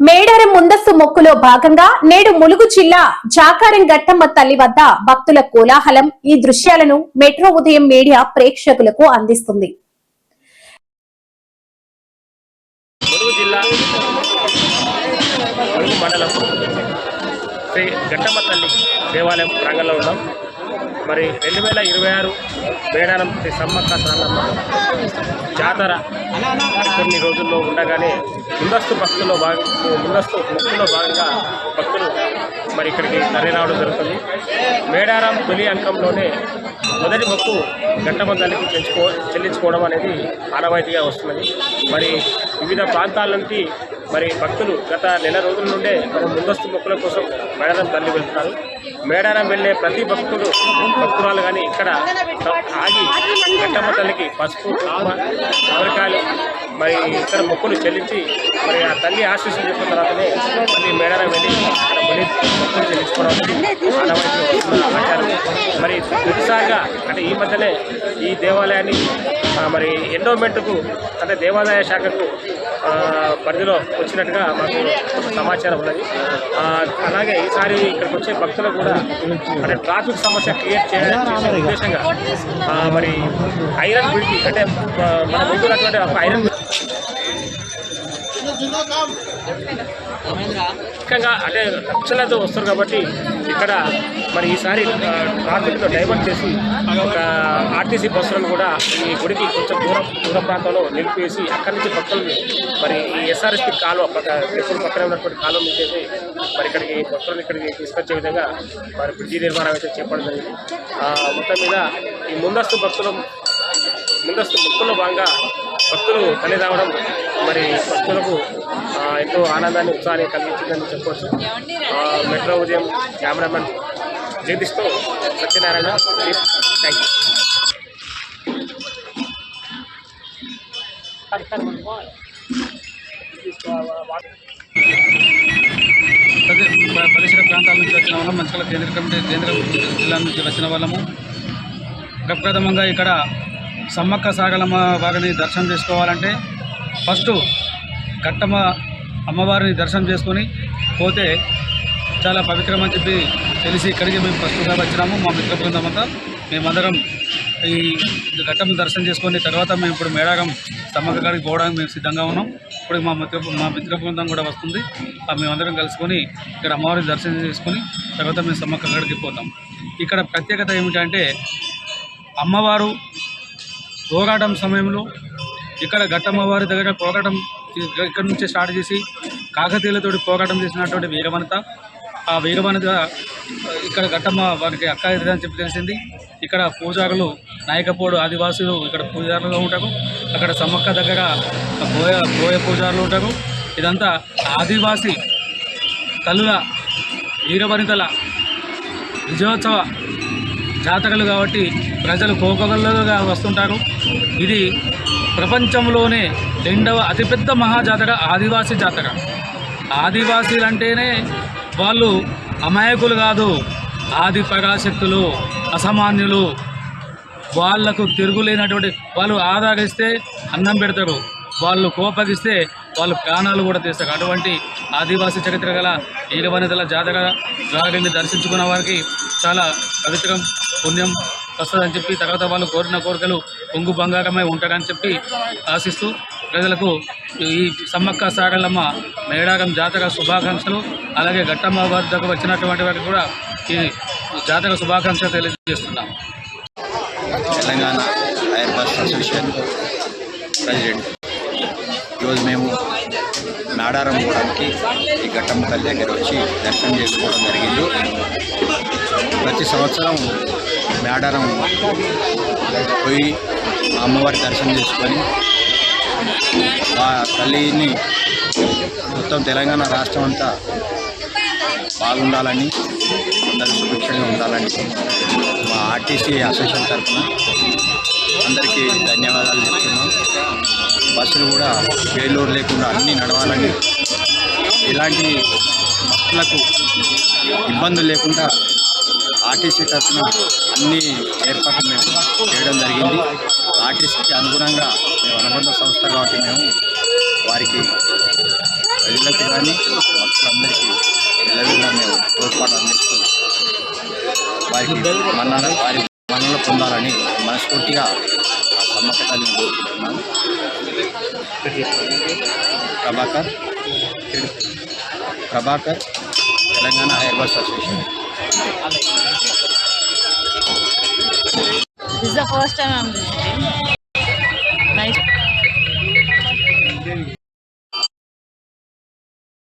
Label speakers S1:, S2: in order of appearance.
S1: మేడారం ముందస్తు మొక్కులో భాగంగా నేడు ములుగు జిల్లా జాకారం ఘట్టమ్మ తల్లి వద్ద భక్తుల కోలాహలం ఈ దృశ్యాలను మెట్రో ఉదయం మీడియా ప్రేక్షకులకు అందిస్తుంది.
S2: మండలం శ్రీ ఘట్టమ్మ తల్లి దేవాలయం ప్రాంగణంలో ఉన్నాం. మరి రెండు వేల ఇరవై ఆరు మేడారం శ్రీ సమ్మక్క సారలమ్మ జాతర కొన్ని రోజుల్లో ఉండగానే ముందస్తు భక్తుల్లో భాగ ముందస్తు ముక్కులో భాగంగా భక్తులు మరి ఇక్కడికి తరలిరావడం జరుగుతుంది. మేడారం తొలి అంకంలోనే మొదటి మొక్కు గట్టమ్మ తల్లికి చెల్లించుకో చెల్లించుకోవడం అనేది ఆనవాయితీగా వస్తున్నది. మరి వివిధ ప్రాంతాల నుండి మరి భక్తులు గత నెల రోజుల నుండే మరి ముందస్తు మొక్కుల కోసం మేడారం తల్లి వెళ్తున్నారు. మేడారం వెళ్ళే ప్రతి భక్తుడు భక్తురాలు కానీ ఇక్కడ ఆగి గట్టమ్మ తల్లికి పసుపు కుంకుమ కొబ్బరికాయలు మరి ఇతర మొక్కులు చెల్లించి మరి ఆ తల్లి ఆశీస్సులు చెప్పిన తర్వాతనే మళ్ళీ మేడారం వెళ్ళి చెల్లించుకోవడం ఆచారం మరి తొలిసారిగా అంటే ఈ మధ్యనే ఈ దేవాలయాన్ని మరి ఎండోమెంట్కు అంటే దేవాదాయ శాఖకు పరిధిలో వచ్చినట్టుగా మాకు సమాచారం ఉన్నది. అలాగే ఈసారి ఇక్కడికి వచ్చే భక్తులకు కూడా అంటే ట్రాఫిక్ సమస్య క్రియేట్ చేయడం చేసే ఉద్దేశంగా మరి ఐరన్ బ్రిడ్జి అంటే మన ముందు ఉన్నటువంటి ఒక ఐరన్ ముఖ్యంగా అంటే లక్షలతో వస్తారు కాబట్టి ఇక్కడ మరి ఈసారి ఆ, ట్రాఫిక్ను డైవర్ట్ చేసి ఒక ఆర్టీసీ బస్సులను కూడా ఈ గుడికి కొంచెం దూరం దూర ప్రాంతంలో నిలిపేసి అక్కడి నుంచి భక్తుల్ని మరి ఈ ఎస్ఆర్ఎస్పి కాలువ పక్క టెంపుల్ పక్కన ఉన్నటువంటి కాలువ నుంచి మరి ఇక్కడికి భక్తులను ఇక్కడికి తీసుకొచ్చే విధంగా మరి బ్రిడ్జి నిర్మాణం అయితే చేపట్టడం జరిగింది. ఆ, మొత్తం మీద ఈ ముందస్తు భక్తులు ముందస్తు భక్తుల్లో భాగంగా భక్తులు తల్లి రావడం మరి భక్తులకు ఎంతో ఆనందాన్ని ఉత్సాహాన్ని కలిగించిందని చెప్పవచ్చు మెట్రో ఉదయం కెమెరామెన్ జగదీష్తో సత్యనారాయణ థ్యాంక్ యూ
S3: పరిసర ప్రాంతాల నుంచి వచ్చిన వాళ్ళం మంచిగా కేంద్ర కమిటీ కేంద్ర జిల్లా నుంచి వచ్చిన వాళ్ళము. ప్రప్రథమంగా ఇక్కడ సమ్మక్క సాగలమ్మ వారిని దర్శనం చేసుకోవాలంటే ఫస్ట్ కట్టమ్మ అమ్మవారిని దర్శనం చేసుకొని పోతే చాలా పవిత్రమని చెప్పి తెలిసి ఇక్కడికి మేము ఫస్ట్గా వచ్చినాము. మా మిత్ర బృందం అంతా. మేమందరం ఈ ఘట్టం దర్శనం చేసుకుని తర్వాత మేము ఇప్పుడు మేడాగం సమ్మక్క గారికి పోవడానికి మేము సిద్ధంగా ఉన్నాం. ఇప్పుడు మా మిత్ర మా మిత్ర బృందం కూడా వస్తుంది. మేమందరం కలుసుకొని ఇక్కడ అమ్మవారిని దర్శనం చేసుకొని తర్వాత మేము సమ్మక్క పోతాం. ఇక్కడ ప్రత్యేకత ఏమిటంటే అమ్మవారు పోరాటం సమయంలో ఇక్కడ ఘట్టమ్మవారి దగ్గర పోరాటం ఇక్కడ నుంచి స్టార్ట్ చేసి కాకతీయులతోటి పోరాటం చేసినటువంటి వీరవనిత. ఆ వీరవనిత ఇక్కడ ఘట్టమ్మ వారికి అక్క అని చెప్పి తెలిసింది. ఇక్కడ పూజారులు నాయకపోడు ఆదివాసులు ఇక్కడ పూజారులుగా ఉంటారు. అక్కడ సమ్మక్క దగ్గర బోయ బోయ పూజారులు ఉంటారు. ఇదంతా ఆదివాసి తల్లుల వీరవనితల విజయోత్సవ జాతరలు కాబట్టి ప్రజలు కోకొగలుగా వస్తుంటారు. ఇది ప్రపంచంలోనే రెండవ అతిపెద్ద మహాజాతర ఆదివాసీ జాతర ఆదివాసీలు అంటేనే వాళ్ళు అమాయకులు కాదు ఆది పరాశక్తులు అసామాన్యులు. వాళ్ళకు తిరుగులేనటువంటి వాళ్ళు ఆధారిస్తే అన్నం పెడతారు. వాళ్ళు కోపగిస్తే వాళ్ళు ప్రాణాలు కూడా తీస్తారు. అటువంటి ఆదివాసీ చరిత్ర గల వీరవనితల జాతర రాగిని దర్శించుకున్న వారికి చాలా పవిత్రం పుణ్యం వస్తుందని చెప్పి తర్వాత వాళ్ళు కోరిన కోరికలు పొంగు బంగారమై ఉంటారని చెప్పి ఆశిస్తూ ప్రజలకు ఈ సమ్మక్క సారలమ్మ మేడారం జాతర శుభాకాంక్షలు అలాగే ఘట్టమ్మ వద్దకు వచ్చినటువంటి వారికి కూడా ఈ జాతర శుభాకాంక్షలు తెలియజేస్తున్నాం.
S4: తెలంగాణ ఐర్ అసోసియేషన్ ప్రెసిడెంట్. ఈరోజు మేము నాడారం పోవడానికి ఈ ఘట్టమ్మ తల్లి దగ్గర వచ్చి దర్శనం చేసుకోవడం జరిగింది. ప్రతి సంవత్సరం మేడారం పోయి అమ్మవారి దర్శనం చేసుకొని మా తల్లిని మొత్తం తెలంగాణ రాష్ట్రం అంతా బాగుండాలని అందరూ సుభిక్షంగా ఉండాలని మా ఆర్టీసీ అసోసియేషన్ తరఫున అందరికీ ధన్యవాదాలు చెప్తున్నాం. బస్సులు కూడా వేలూరు లేకుండా అన్నీ నడవాలని ఇలాంటి భక్తులకు ఇబ్బందులు లేకుండా ఆర్టీసీ తరఫున అన్ని ఏర్పాట్లు మేము చేయడం జరిగింది. ఆర్టీసీకి అనుగుణంగా మేము అనుబంధ సంస్థ కాబట్టి మేము వారికి ప్రజలకు కానీ భక్తులందరికీ ఎల్లవేళ మేము తోడ్పాటు అందిస్తూ వారికి మన్నన వారి మన్నలు పొందాలని మనస్ఫూర్తిగా ఆ సమ్మక్క తల్లిని కోరుకుంటున్నాను. Prabhakar Prabhakar Telangana Hyderabad association.
S5: This is the first time I'm visiting.